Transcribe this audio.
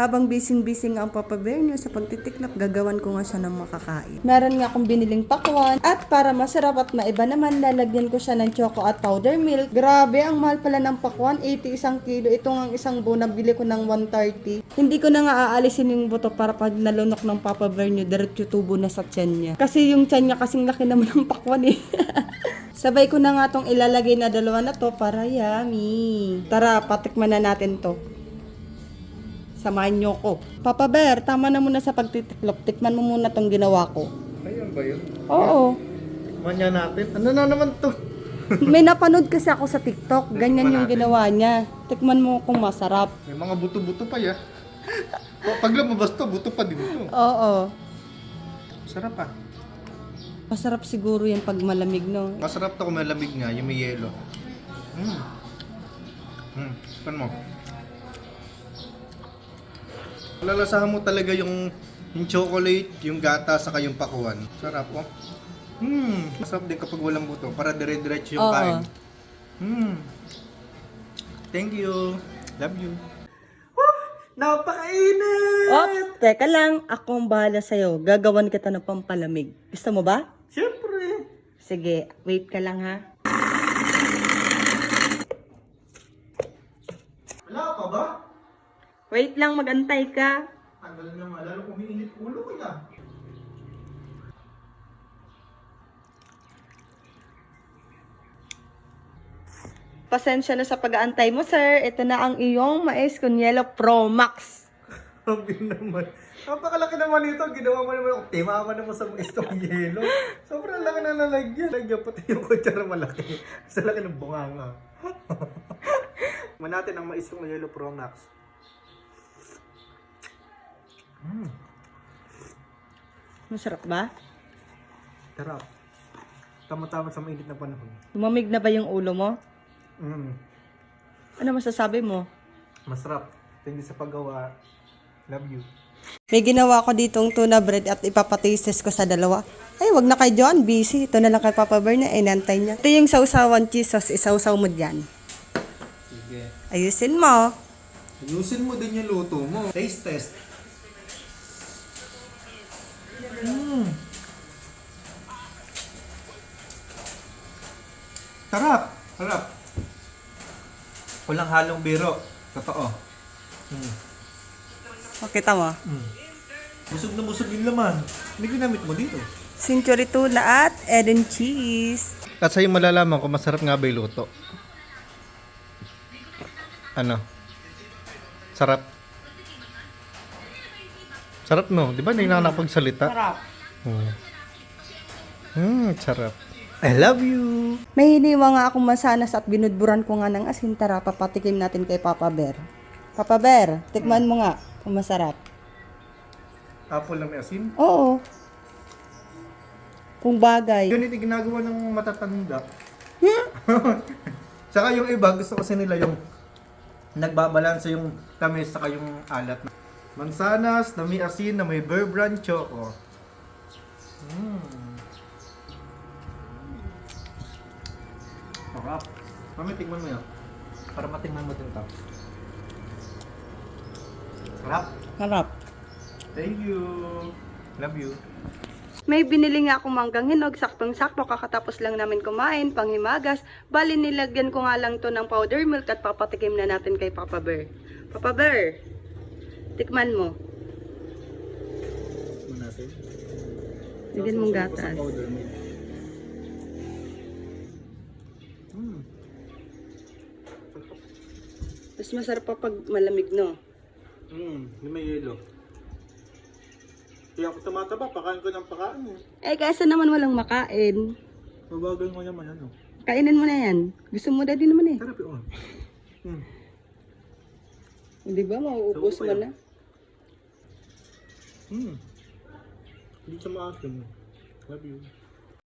Habang bising-bising ang Papa Bear niyo sa pagtitiklop, gagawan ko nga siya ng makakain. Meron nga akong biniling pakwan at para masarap at maiba naman, lalagyan ko siya ng choco at powder milk. Grabe, ang mahal pala ng pakwan, 80 isang kilo. Ito ang isang buo, nabili ko ng 130. Hindi ko na nga aalisin yung buto para pag nalunok ng Papa Bear niyo, diretso tubo na sa tiyan niya. Kasi yung tiyan niya kasing laki naman ng pakwan eh. Sabay ko na nga tong ilalagay na dalawa na to para yummy. Tara, patikman na natin to. Samahan niyo ko. Papa Bear, tama na muna sa pagtitiklop. Tikman mo muna tong ginawa ko. Ayun ba yun? Oo. Tikman niya natin. Ano na naman to? May napanood kasi ako sa TikTok. Ganyan Tikman yung natin. ginawa niya. Tikman mo kung masarap. May mga buto-buto pa ya. Pag lumabas to, buto pa din to. Oo. Sarap ah. Masarap siguro yan pag malamig, no? Masarap to kung malamig nga, yung may yelo. Mm. Mm. Tikman mo. Lalasahan mo talaga yung yung chocolate, yung gata, saka yung pakuan. Sarap oh. Hmm, masarap din kapag walang buto para dire-diretso yung Oo. kain. Hmm. Thank you. Love you. Napakainit! Ops, teka lang. Ako ang bahala sa'yo. Gagawan kita ng pampalamig. Gusto mo ba? Siyempre. Sige, wait ka lang ha. Wala pa ba? Wait lang, magantay ka. Tagal naman, lalo umiinit ulo ko na. Pasensya na sa pag-aantay mo, sir. Ito na ang iyong Mais con Yellow Pro Max. Grabe naman. Napakalaki naman ito. Ginawa mo naman. Tema mo naman sa mga istong yelo. Sobrang laki na nalagyan. Lagyan pati yung kutsara malaki. Sa laki ng bunganga. Man natin ang mais kong yellow pro max. Masarap ba? sarap. Tama-tama sa mainit na panahon. Lumamig na ba yung ulo mo? Mm, Ano masasabi mo? masarap. Thank you sa paggawa. Love you. May ginawa ko ditong tuna bread at ipapatastes ko sa dalawa. Ay, wag na kay John. Busy. Ito na lang kay Papa Bear na inantay niya. Ito yung sausawan cheese sauce. Isawsaw mo dyan. Sige. Ayusin mo. Ayusin mo din yung luto mo. Taste test. Sarap! Sarap! Walang halong biro. Totoo. Mm. Makita mo. Mm. Busog na busog yung laman. Hindi ginamit mo dito. Century tuna at Eden cheese. At sa'yo malalaman kung masarap nga ba yung luto. Ano? Sarap. Sarap no? Di ba hindi na nakapagsalita? Sarap. Hmm. Hmm, sarap. I love you. May hiniwa nga akong masanas at binudburan ko nga ng asin. Tara, papatikim natin kay Papa Bear. Papa Bear, tikman mo nga kung masarap. Apple na may asin. Oo. Kung bagay. Yun ito ginagawa ng matatanda. Saka yung iba, gusto kasi nila yung nagbabalansa yung tamis saka yung alat. Mansanas na may asin na may Bear Brand Choco. Sarap. Mami, tingnan mo yun. Para matingnan mo din to. Sarap. Harap. Thank you. Love you. May binili nga akong manggang hinog, saktong-sakto, kakatapos lang namin kumain, panghimagas. Bali, nilagyan ko nga lang to ng powder milk at papatikim na natin kay Papa Bear. Papa Bear, tikman mo. Tignan natin. Bigyan mong gatas. Mm. Mas masarap pa pag malamig, no? Mm, yung may yelo. Kaya ako tumataba, pakain ko ng pakain eh. Eh, kaysa naman walang makain. Mabagal mo naman ano. Kainin mo na yan. Gusto mo din naman eh. Sarap yun. Mm. Hindi ba? Mauubos mo na. Mm. Hindi siya maasim. Love you.